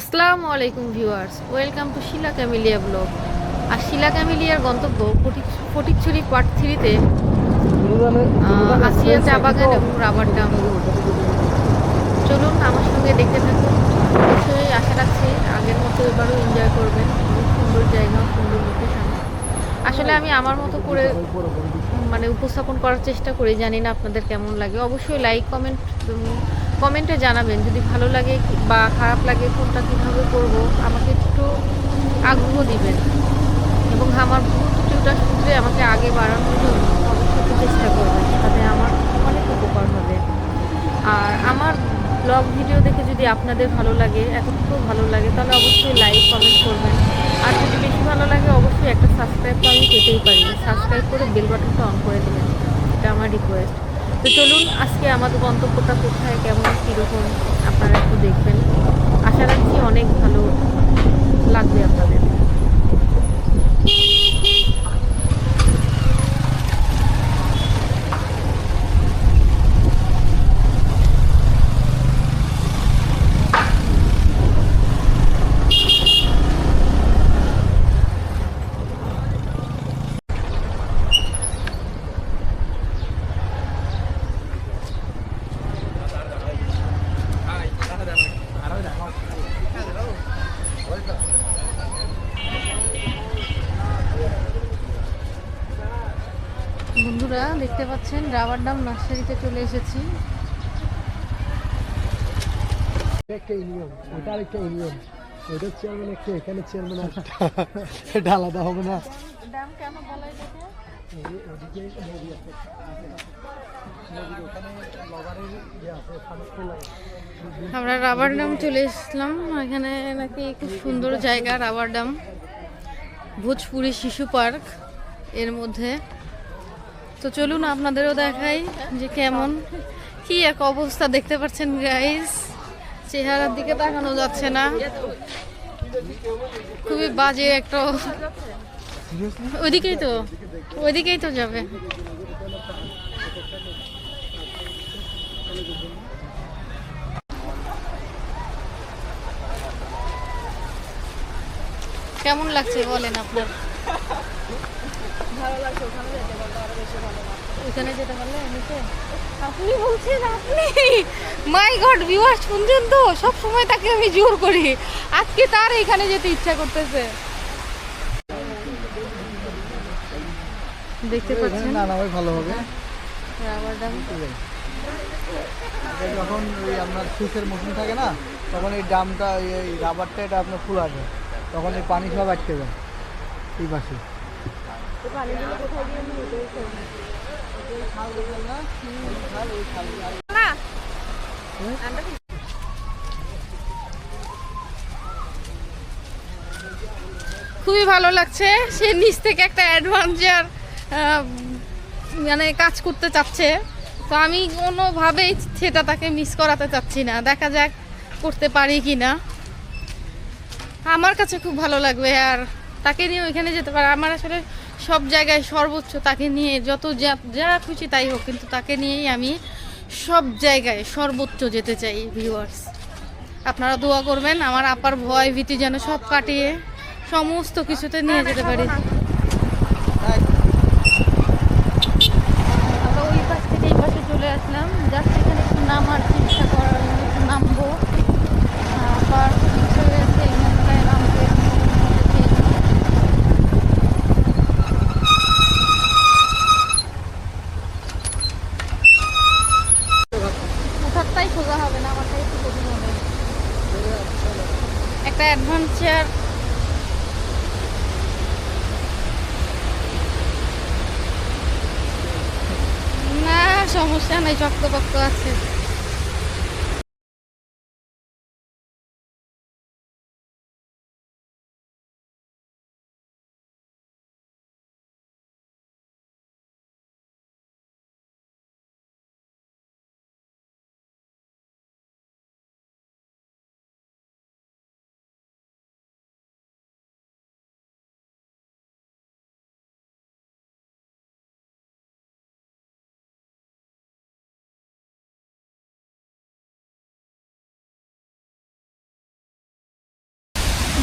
আসসালামু আলাইকুম viewers, welcome to Shila Camellia blog. আর শিলা ক্যামিলিয়ার গন্তব্য ফটিকছড়ি পার্ট থ্রিতে আসিয়া চা বাগান এবং রাবার ডাম। চলুন আমার সঙ্গে দেখতে থাকুন। অবশ্যই আশা রাখছি আগের মতো এবারও এনজয় করবেন। সুন্দর জায়গা, সুন্দর লোকেশন আসলে আমি আমার মতো করে মানে উপস্থাপন করার চেষ্টা করি। জানি না আপনাদের কেমন লাগে। অবশ্যই লাইক কমেন্ট কমেন্টে জানাবেন যদি ভালো লাগে বা খারাপ লাগে কোনটা কীভাবে করব। আমাকে একটু আগ্রহ দিবেন। এবং আমার ভুল ত্রুটিটা শুধরে আমাকে আগে বাড়ানোর জন্য অবশ্যই চেষ্টা করবেন। তাতে আমার অনেক উপকার হবে। আর আমার ব্লগ ভিডিও দেখে যদি আপনাদের ভালো লাগে এতটুকু ভালো লাগে, তাহলে অবশ্যই লাইক, কমেন্ট করবেন। আর যদি বেশি ভালো লাগে, অবশ্যই একটা সাবস্ক্রাইব তো আমি পেতেই পারি। সাবস্ক্রাইব করে বেল বাটনটা অন করে দেবেন। এটা আমার রিকোয়েস্ট। তো চলুন, আজকে আমাদের গন্তব্যটা কোথায়, কেমন, কীরকম, আপনারা একটু দেখবেন। আশা রাখছি অনেক ভালো লাগবে আপনাদের বন্ধুরা দেখতে পাচ্ছেন রাবার ডাম নার্সারিতে চলে এসেছি। একটা ইউনিয়ন ওটা আরেকটা ইউনিয়ন। ওটা চেয়ারম্যান একটা এখানে চেয়ারম্যান একটা। এটা আলাদা হবে না। কেন বলা এটাকে। আমরা রাবার ডাম চলে এসলাম এখানে নাকি খুব সুন্দর জায়গা রাবার ডাম ভোজপুরি শিশু পার্কের মধ্যে। তো চলুন আপনাদেরও দেখাই যে কেমন, কি এক অবস্থা দেখতে পাচ্ছেন গাইস চেহারার দিকে তাকানো যাচ্ছে না। খুবই বাজে একটা ওইদিকেই তো ওইদিকেই তো যাবে। কেমন লাগছে বলেন আপনার? ভালো লাগছে ওখানে যেতে পারলে নিচে আপনি বলছেন আপনি? মাই গড ভিউয়ার শুনছেন তো? সব সময় তাকে আমি জোর করি। আজকে তার এখানে যেতে ইচ্ছা করতেছে। দেখতে পাচ্ছেন? না নামে ভালো হবে। রাবার ডাম যখন ওই আপনার শীতের মৌসুম থাকে না তখন এই ডামটা এই রাবারটা এটা আপনার ফুল আসে। তখন এই পানি সব আটকে যায় এই পাশে। খুবই ভালো লাগছে। সে নিচ থেকে একটা অ্যাডভেঞ্চার মানে কাজ করতে চাচ্ছে। তো আমি কোনোভাবেই সেটা তাকে মিস করাতে চাচ্ছি না। দেখা যাক করতে পারি কি না আমার কাছে খুব ভালো লাগবে আর তাকে নিয়ে ওইখানে যেতে পারে আমার আসলে সব জায়গায় সর্বোচ্চ তাকে নিয়ে যত যা যা খুশি তাই হোক, কিন্তু তাকে নিয়েই আমি সব জায়গায় সর্বোচ্চ যেতে চাই ভিউয়ার্স আপনারা দোয়া করবেন, আমার আপার ভয় ভীতি যেন সব কাটিয়ে সমস্ত কিছুতে নিয়ে যেতে পারি আমরা ওই পাশ থেকে এই পাশে চলে আসলাম জাস্ট এখানে একটু নামার চেষ্টা করার জন্য একটু নামবো আবার চলে আসছে এখানটায় নামবে উঠারটাই সোজা হবে না আমারটাই একটু কঠিন হবে একটা অ্যাডভেঞ্চার না সমস্যা নাই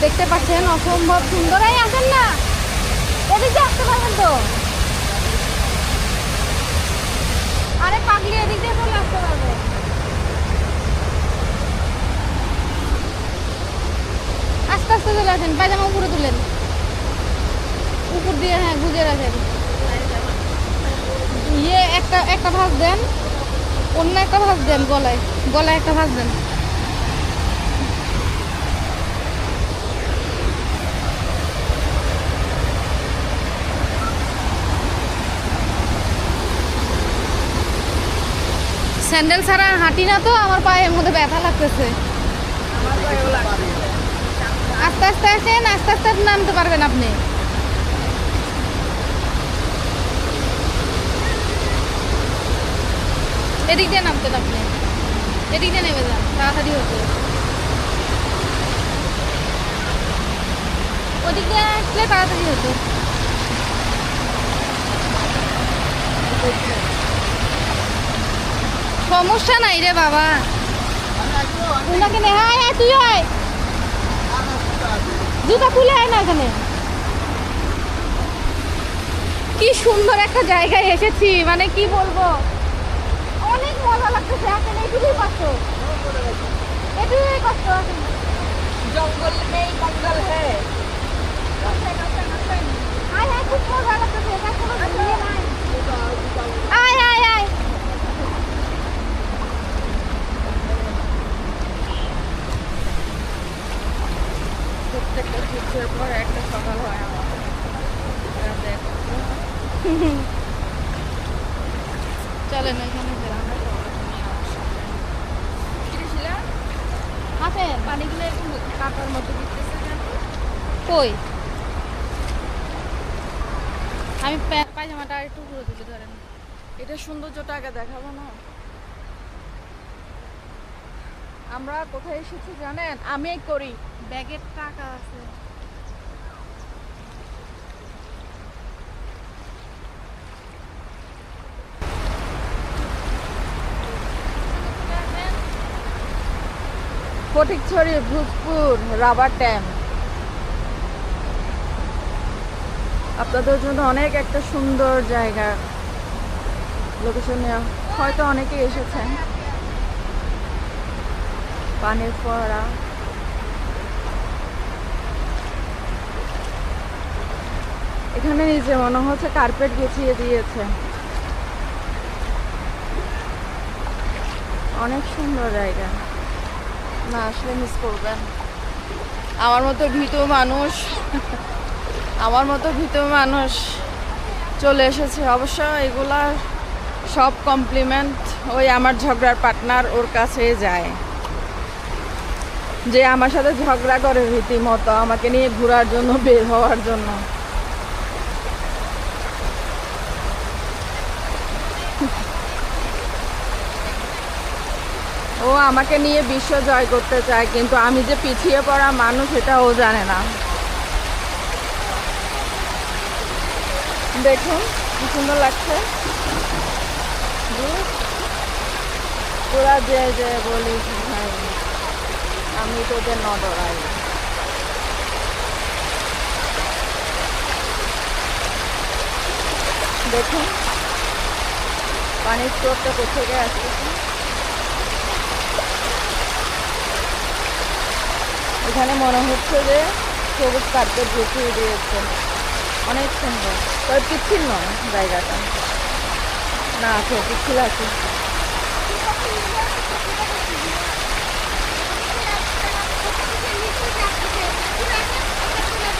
দেখতে পাচ্ছেন, অসম্ভব সুন্দর। এই, আসেন না। এদিকে আসতে পারবেন তো? আরে, পাগলি, এদিক দিয়ে চলে আসতে পারবে। আস্তে আস্তে চলে আসেন, পায়জামা উপরে তুলেন। উপর দিয়ে হ্যাঁ গুজে রাখেন। ইয়ে একটা একটা ভাঁজ দেন। অন্য একটা ভাঁজ দেন গলায়। গলায় একটা ভাঁজ দেন। স্যান্ডেল ছাড়া হাঁটি না তো, আমার পায়ের মধ্যে ব্যথা লাগতেছে। আস্তে আস্তে আসেন, আস্তে আস্তে নামতে পারবেন আপনি। এদিক দিয়ে নামতেন আপনি। এদিক দিয়ে নেমে যান, তাড়াতাড়ি হতো। ওদিক দিয়ে আসলে তাড়াতাড়ি হতো। সমস্যা নাই রে বাবা। হ্যাঁ হ্যাঁ তুই হয় না এখানে। কি সুন্দর একটা জায়গায় এসেছি মানে কি বলব? অনেক মজা লাগতেছে এইটুকুই হ্যাঁ আয় আয় আয়। প্রত্যেকটা যুদ্ধের পর একটা সকাল হয় আমার। চলেন গেলাম পানিগুলো একটু কাটার মতো দিতেছে? কই? আমি পায়জামাটা আর একটু ঘুরে তুলে ধরেন। এটা সৌন্দর্যটা আগে দেখাবো না? আমরা কোথায় এসেছি জানেন? আমি করি। ব্যাগের টাকা আছে। Fatikchhari Bhutpur rubber dam. আপনাদের জন্য অনেক একটা সুন্দর জায়গা। লোকেশনে হয়তো অনেকে এসেছেন। পানির ফোয়ারা। এখানে নিচে মনে হচ্ছে কার্পেট বিছিয়ে দিয়েছে। অনেক সুন্দর জায়গা। না, আসলে মিস করবেন। আমার মতো ভীত মানুষ, আমার মতো ভীত মানুষ চলে এসেছে। অবশ্য এগুলা সব কমপ্লিমেন্ট ওই আমার ঝগড়ার পার্টনার ওর কাছে যায়। যে আমার সাথে ঝগড়া করে রীতিমতো, আমাকে নিয়ে ঘোরার জন্য, বের হওয়ার জন্য। ও আমাকে নিয়ে বিশ্ব জয় করতে চায়, কিন্তু আমি যে পিছিয়ে পড়া মানুষ এটা ও জানে না। দেখুন, কি সুন্দর লাগছে। তোরা যে যে বলিস আমি তোদের নডরাই দেখুন, পানির স্রোতটা কোথেকে আসতেছে এখানে মনে হচ্ছে যে সবুজ কার্পেট ঢুকিয়ে দিয়েছে। অনেক সুন্দর। তবে পিচ্ছিল নয় জায়গাটা। না, আছে, পিচ্ছিল আছে।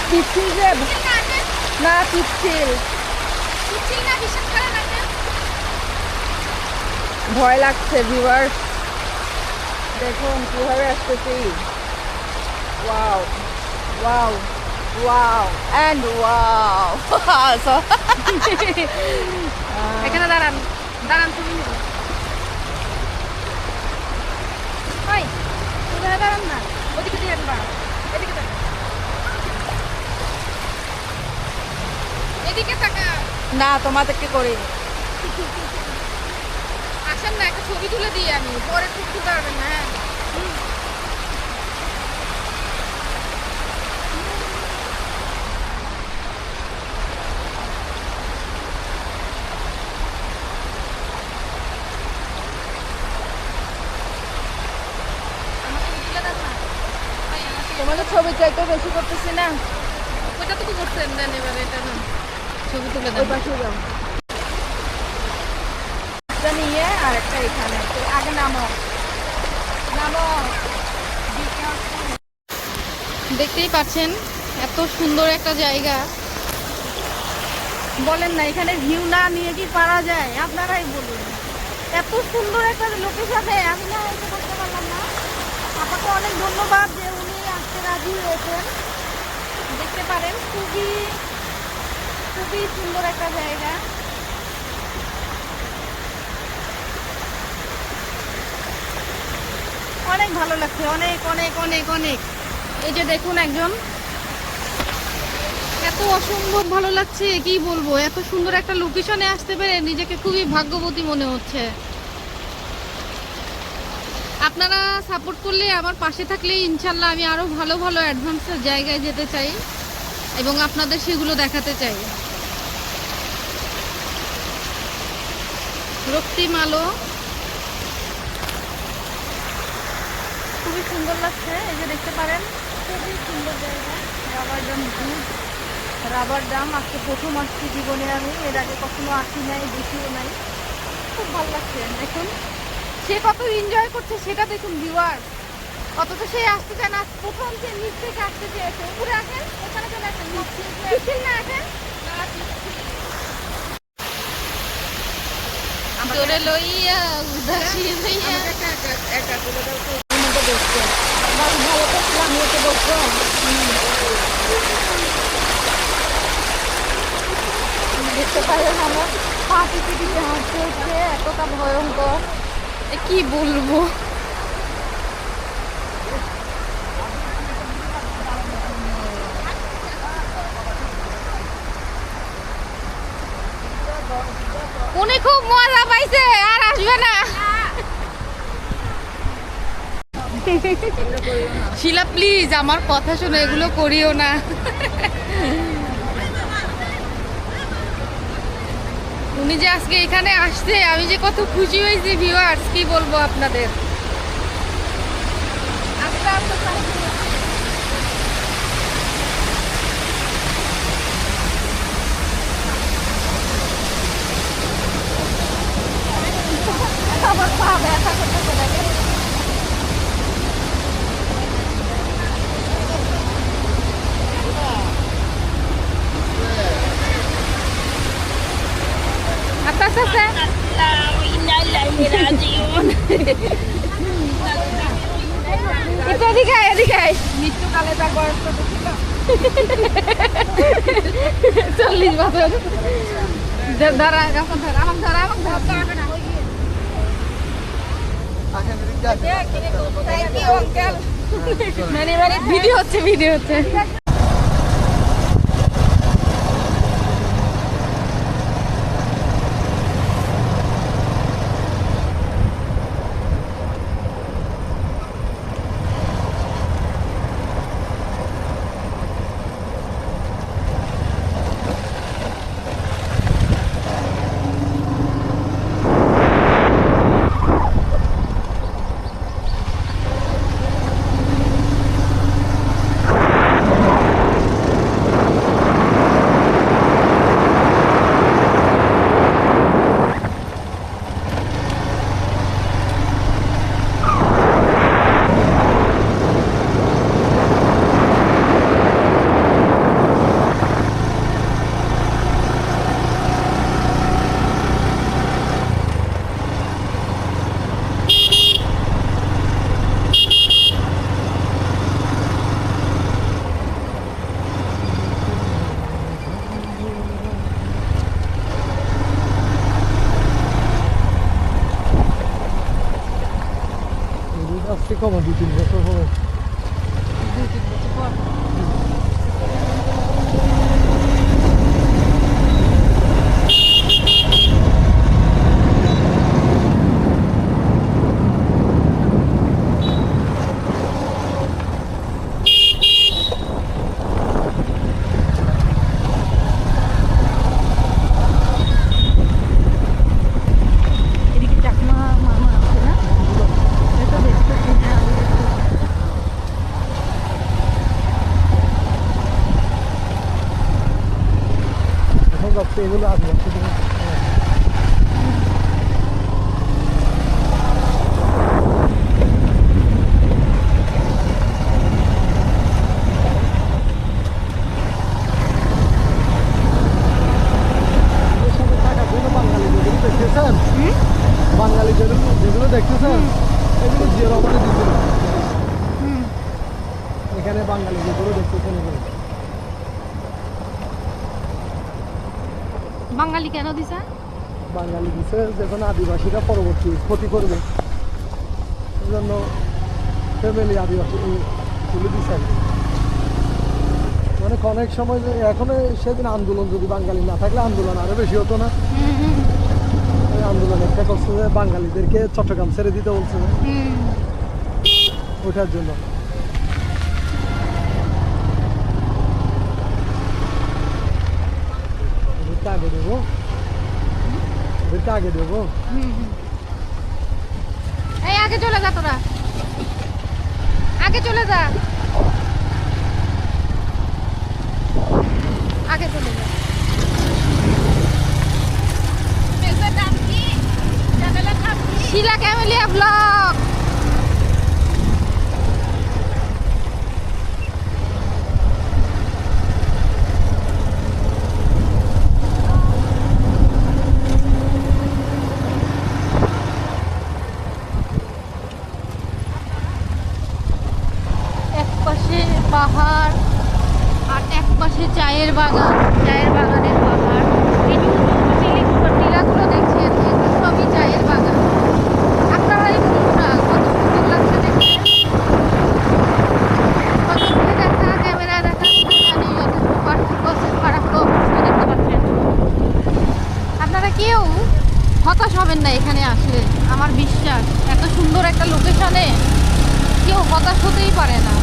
পিচ্ছিল যে না পিচ্ছিল ভয় লাগছে ভিউয়ার্স দেখুন কীভাবে আসতেছি। Wow wow wow and wow এখানে দাঁড়ান দাঁড়ান তুমি। দাঁড়ান না? এদিকে তাকা না তোমাদেরকে করি আসেন না একটা ছবি তুলে দিই আমি। পরে তুলতে পারবেন না হ্যাঁ হুম। বেশি করতেছি না। ওইটা তো করছেন দেন এবার এটা না। ছবি তুলে দেন। পাশে যাও। একটা নিয়ে আর একটা এখানে। আগে নামো। নামো। দেখতেই পাচ্ছেন এত সুন্দর একটা জায়গা। বলেন না এখানে ভিউ না নিয়ে কি পারা যায়? আপনারাই বলুন। এত সুন্দর একটা লোকেশনে আমি না করতে পারলাম না। আপনাকে অনেক ধন্যবাদ যে উনি আসতে রাজি হয়েছেন। দেখতে পারেন, খুবই খুবই সুন্দর একটা জায়গা। অনেক ভালো লাগছে, অনেক অনেক অনেক অনেক। এই যে দেখুন একজন। এত অসম্ভব ভালো লাগছে, কি বলব? এত সুন্দর একটা লোকেশনে আসতে পেরে নিজেকে খুবই ভাগ্যবতী মনে হচ্ছে। আপনারা সাপোর্ট করলে, আমার পাশে থাকলে ইনশাল্লাহ আমি আরও ভালো ভালো অ্যাডভান্সের জায়গায় যেতে চাই এবং আপনাদের সেগুলো দেখাতে চাই। রক্তিম আলো। খুবই সুন্দর লাগছে, এই যে দেখতে পারেন, খুবই সুন্দর জায়গা। Rubber dam bridge rubber dam আজকে প্রথম আসছি জীবনে আমি, এর আগে কখনো আসি নাই, দেখিও নাই। খুব ভালো লাগছে, দেখুন। সে কত এনজয় করছে সেটা দেখুন ভিউয়ার তো সে আসতে চায় না প্রথম সে নিচ থেকে আসতে চেয়েছে উপরে আসেন ওখানে চলে আসেন না আসেন তোরে লইয়া উদাসী হইয়া। একা করে দাও তো এর বসছে বাস ভালো তো। আমি বসবো দেখতে পারেন আমার পা টিপে হাঁটতে হচ্ছে এতটা ভয়ঙ্কর। কি বলব? উনি খুব মজা পাইছে, আর আসবে না। শিলা প্লিজ আমার কথা শুনে এগুলো করিও না। উনি যে আজকে এখানে আসছে আমি যে কত খুশি হয়েছি ভিউয়ার্স কি বলব আপনাদের আস্তে আস্তে সাইকেল আমার পা ব্যথা করতেছে দেখেন আস্তে আস্তে আস্তে একটু এদিকে আয়, এদিকে আয়। মৃত্যুকালে যা বয়স কত ছিল চল্লিশ বছর। ধরা এখন ধরা আমার ধরা ধরা। ভিডিও হচ্ছে ভিডিও হচ্ছে। এগুলো আদিবাসী বাঙালি কেন দিছা? বাঙালি দিছে যখন আদিবাসীরা পরবর্তী ক্ষতি করবে। এই জন্য ফ্যামিলি আদিবাসী তুলে দিছে। মানে অনেক সময় যে এখনও সেদিন আন্দোলন যদি বাঙালি না থাকলে আন্দোলন আরও বেশি হতো না। আন্দোলন একটা করছে যে বাঙালিদেরকে চট্টগ্রাম ছেড়ে দিতে বলছে। যে, ওটার জন্য। আগে দেবো ওদেরকে আগে দেবো। এই আগে চলে যা তোরা। আগে চলে যা। আগে চলে যা। শিলা ক্যামেলিয়া ব্লগ এক পাশে পাহাড় আর এক পাশে চায়ের বাগান চায়ের বাগানের পাহাড় এই যে উঁচু উঁচু টিলি- টিলাগুলো দেখছেন এগুলো সবই চায়ের বাগান আপনারাই বলুন না কত সুন্দর লাগছে দেখতে কত দূরে দেখা ক্যামেরায় দেখা আমি জানি যথেষ্ট পার্থক্য আছে পার্থক্য অবশ্যই দেখতে পাচ্ছেন আপনারা কেউ হতাশ হবেন না এখানে আসলে আমার বিশ্বাস এত সুন্দর একটা লোকেশনে কেউ হতাশ হতেই পারে না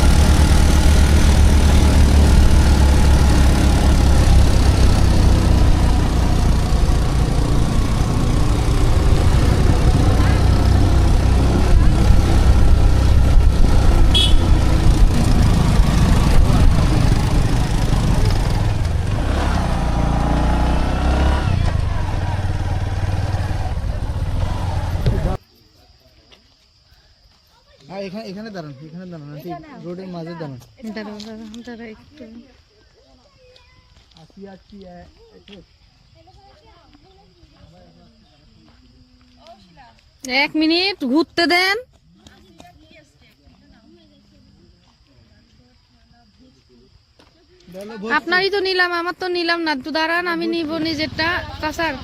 হ্যাঁ এখানে এখানে দাঁড়ান এখানে দাঁড়ান ঠিক রোডের মাঝে দাঁড়ান। একটু। আসি আসি এক মিনিট ঘুরতে দেন। আপনারই তো নিলাম আমার তো নিলাম না। একটু দাঁড়ান আমি নিব নিজেরটা। কাসার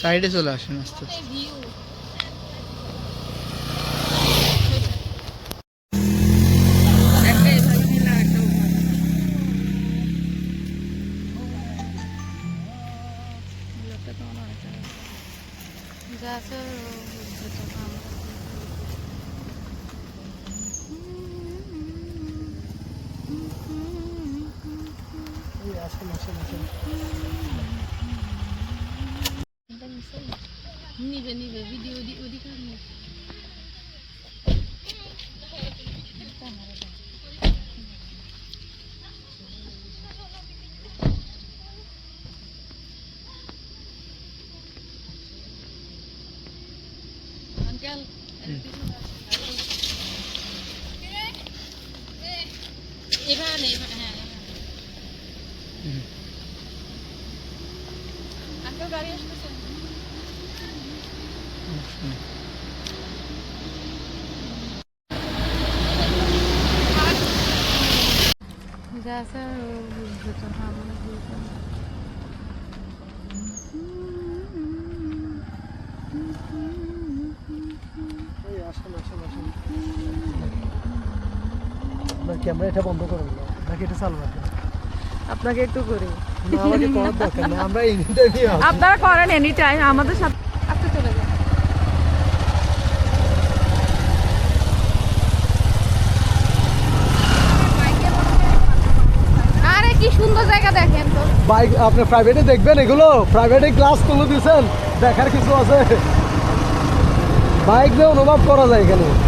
সাইডে চলে আসেন আস্তে আসেন গাড়ি আসতেছে जैसा ক্যামেরা এটা বন্ধ নাকি এটা চালু রাখেন আপনাকে একটু করি আপনারা করেন এনি টাইম আমাদের সাথে কি সুন্দর জায়গা দেখেন বাইক আপনি দেখবেন এগুলো? ক্লাস দেখার কিছু আছে? বাইক দিয়ে অনুভব করা যায় এখানে।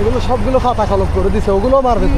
এগুলো সবগুলো পাতা কলপ করে দিছে ওগুলো মারবে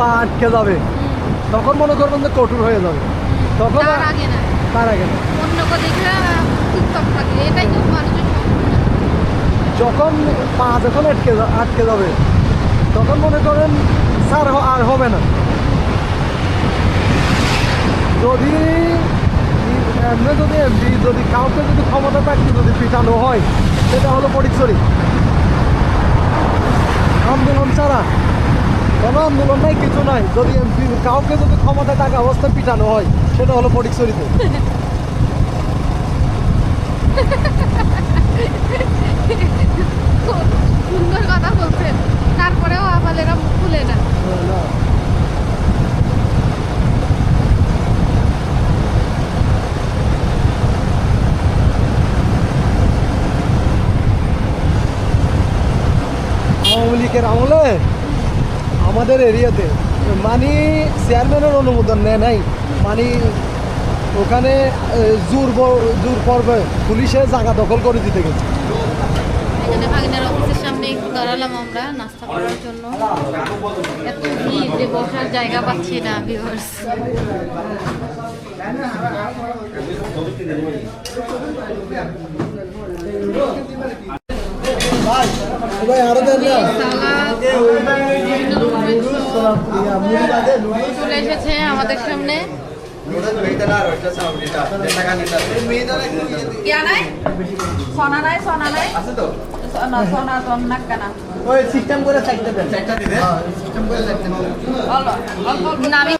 পা আটকে যাবে। তখন মনে করবেন যে কঠোর হয়ে যাবে। তখন তার আগে না। যখন পা যখন আটকে আটকে যাবে তখন মনে করেন স্যার আর হবে না। যদি এমনি যদি এমপি যদি কাউকে যদি ক্ষমতা থাকতে যদি পিটানো হয় সেটা হলো পরিচরি। আন্দোলন ছাড়া। কোনো আন্দোলন নাই কিছু নাই। যদি কাউকে যদি ক্ষমতা থাকা অবস্থায় পিটানো হয়। সেটা হলো পরিচরিতে সুন্দর কথা বলছেন। তারপরেও মুখ খুলে না। আওয়ামী লীগের আমলে আমাদের এরিয়াতে মানি চেয়ারম্যানের অনুমোদন নেয় নাই। মানে ওখানে জোর জোর পর্বে পুলিশে জায়গা দখল করে দিতে গেছে। এখানে ভাগিনার অফিসের সামনে একটু দাঁড়ালাম আমরা নাস্তা করার জন্য। এত ভিড় যে বসার জায়গা পাচ্ছি না ভিউয়ার্স ভাই আরও দেন না। চলে এসেছে আমাদের সামনে। সোনা নাই সোনা নাই? সোনা সোনা তো নাক কেনা ওই সিস্টেম করে থাকতে দেন। অল্প অল্প অল্প না আমি